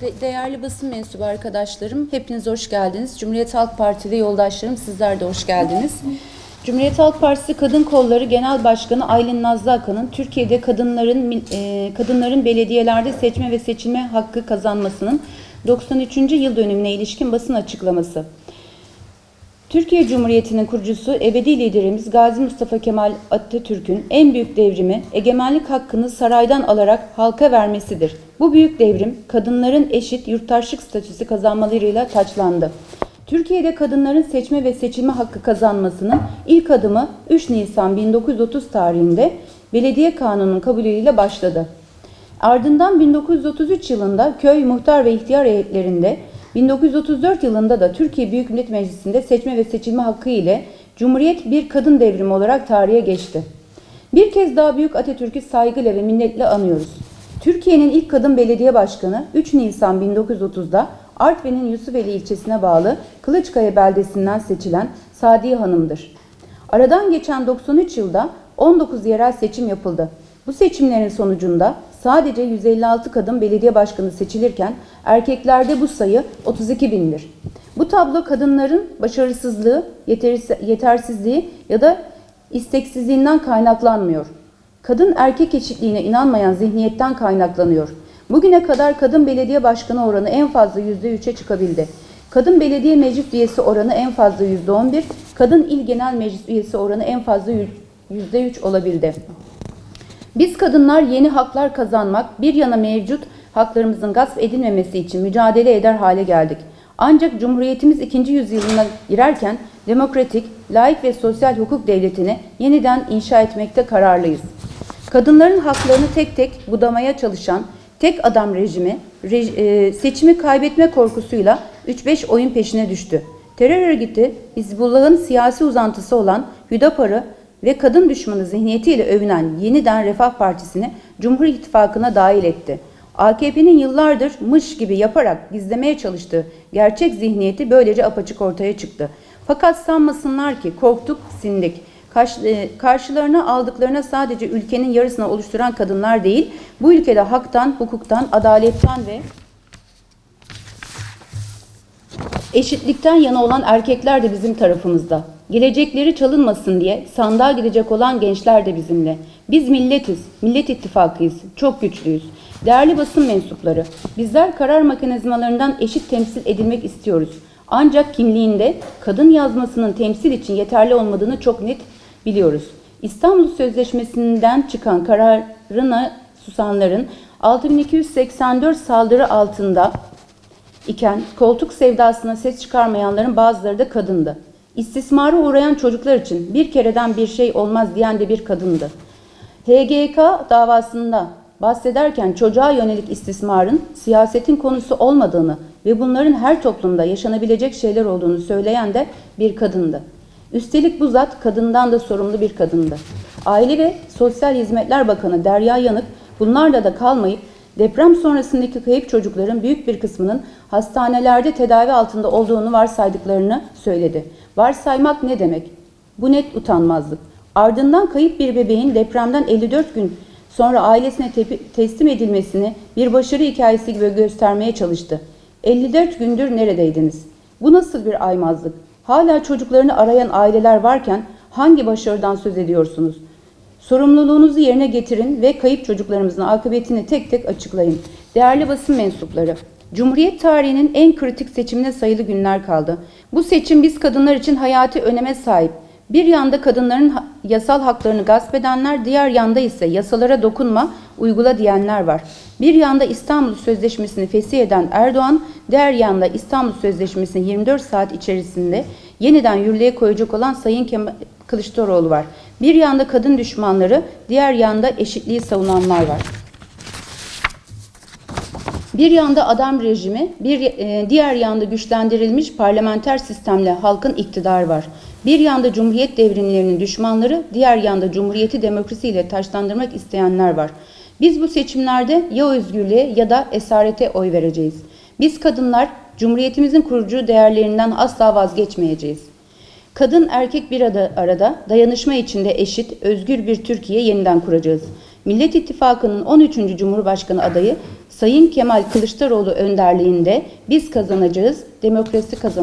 De- Değerli basın mensubu arkadaşlarım, hepiniz hoş geldiniz. Cumhuriyet Halk Partili yoldaşlarım, sizler de hoş geldiniz. Cumhuriyet Halk Partisi Kadın Kolları Genel Başkanı Aylin Nazlı Akan'ın Türkiye'de kadınların e, kadınların belediyelerde seçme ve seçilme hakkı kazanmasının 93. yıl dönümüne ilişkin basın açıklaması. Türkiye Cumhuriyeti'nin kurucusu ebedi liderimiz Gazi Mustafa Kemal Atatürk'ün en büyük devrimi egemenlik hakkını saraydan alarak halka vermesidir. Bu büyük devrim kadınların eşit yurttaşlık statüsü kazanmalarıyla taçlandı. Türkiye'de kadınların seçme ve seçilme hakkı kazanmasının ilk adımı 3 Nisan 1930 tarihinde Belediye Kanunu'nun kabulüyle başladı. Ardından 1933 yılında köy, muhtar ve ihtiyar heyetlerinde, 1934 yılında da Türkiye Büyük Millet Meclisi'nde seçme ve seçilme hakkı ile Cumhuriyet bir kadın devrimi olarak tarihe geçti. Bir kez daha Büyük Atatürk'ü saygıyla ve minnetle anıyoruz. Türkiye'nin ilk kadın belediye başkanı 3 Nisan 1930'da Artvin'in Yusufeli ilçesine bağlı Kılıçkaya beldesinden seçilen Sadiye Hanım'dır. Aradan geçen 93 yılda 19 yerel seçim yapıldı. Bu seçimlerin sonucunda sadece 156 kadın belediye başkanı seçilirken erkeklerde bu sayı 32 bindir. Bu tablo kadınların başarısızlığı, yetersiz- yetersizliği ya da isteksizliğinden kaynaklanmıyor. Kadın erkek eşitliğine inanmayan zihniyetten kaynaklanıyor. Bugüne kadar kadın belediye başkanı oranı en fazla %3'e çıkabildi. Kadın belediye meclis üyesi oranı en fazla %11, kadın il genel meclis üyesi oranı en fazla %3 olabildi. Biz kadınlar yeni haklar kazanmak, bir yana mevcut haklarımızın gasp edilmemesi için mücadele eder hale geldik. Ancak Cumhuriyetimiz ikinci yüzyılına girerken demokratik, laik ve sosyal hukuk devletini yeniden inşa etmekte kararlıyız. Kadınların haklarını tek tek budamaya çalışan tek adam rejimi rej- e, seçimi kaybetme korkusuyla 3-5 oyun peşine düştü. Terör örgütü Hizbullah'ın siyasi uzantısı olan Hüdapar'ı ve kadın düşmanı zihniyetiyle övünen Yeniden Refah Partisi'ni Cumhur İttifakı'na dahil etti. AKP'nin yıllardır mış gibi yaparak gizlemeye çalıştığı gerçek zihniyeti böylece apaçık ortaya çıktı. Fakat sanmasınlar ki korktuk, sindik. E, Karşılarına aldıklarına sadece ülkenin yarısını oluşturan kadınlar değil, bu ülkede haktan, hukuktan, adaletten ve Eşitlikten yana olan erkekler de bizim tarafımızda. Gelecekleri çalınmasın diye sandığa gidecek olan gençler de bizimle. Biz milletiz, millet ittifakıyız, çok güçlüyüz. Değerli basın mensupları, bizler karar mekanizmalarından eşit temsil edilmek istiyoruz. Ancak kimliğinde kadın yazmasının temsil için yeterli olmadığını çok net biliyoruz. İstanbul Sözleşmesi'nden çıkan kararına susanların 6284 saldırı altında iken koltuk sevdasına ses çıkarmayanların bazıları da kadındı. İstismara uğrayan çocuklar için bir kereden bir şey olmaz diyen de bir kadındı. HGK davasında bahsederken çocuğa yönelik istismarın siyasetin konusu olmadığını ve bunların her toplumda yaşanabilecek şeyler olduğunu söyleyen de bir kadındı. Üstelik bu zat kadından da sorumlu bir kadındı. Aile ve Sosyal Hizmetler Bakanı Derya Yanık bunlarla da kalmayıp Deprem sonrasındaki kayıp çocukların büyük bir kısmının hastanelerde tedavi altında olduğunu varsaydıklarını söyledi. Varsaymak ne demek? Bu net utanmazlık. Ardından kayıp bir bebeğin depremden 54 gün sonra ailesine tepi- teslim edilmesini bir başarı hikayesi gibi göstermeye çalıştı. 54 gündür neredeydiniz? Bu nasıl bir aymazlık? Hala çocuklarını arayan aileler varken hangi başarıdan söz ediyorsunuz? Sorumluluğunuzu yerine getirin ve kayıp çocuklarımızın akıbetini tek tek açıklayın. Değerli basın mensupları, Cumhuriyet tarihinin en kritik seçimine sayılı günler kaldı. Bu seçim biz kadınlar için hayati öneme sahip. Bir yanda kadınların yasal haklarını gasp edenler, diğer yanda ise yasalara dokunma, uygula diyenler var. Bir yanda İstanbul Sözleşmesi'ni fesih eden Erdoğan, diğer yanda İstanbul Sözleşmesi'ni 24 saat içerisinde yeniden yürürlüğe koyacak olan Sayın Kemal Kılıçdaroğlu var. Bir yanda kadın düşmanları, diğer yanda eşitliği savunanlar var. Bir yanda adam rejimi, bir e, diğer yanda güçlendirilmiş parlamenter sistemle halkın iktidarı var. Bir yanda cumhuriyet devrimlerinin düşmanları, diğer yanda cumhuriyeti demokrasiyle taşlandırmak isteyenler var. Biz bu seçimlerde ya özgürlüğe ya da esarete oy vereceğiz. Biz kadınlar cumhuriyetimizin kurucu değerlerinden asla vazgeçmeyeceğiz. Kadın erkek bir arada, dayanışma içinde eşit, özgür bir Türkiye yeniden kuracağız. Millet İttifakı'nın 13. Cumhurbaşkanı adayı Sayın Kemal Kılıçdaroğlu önderliğinde biz kazanacağız, demokrasi kazanacağız.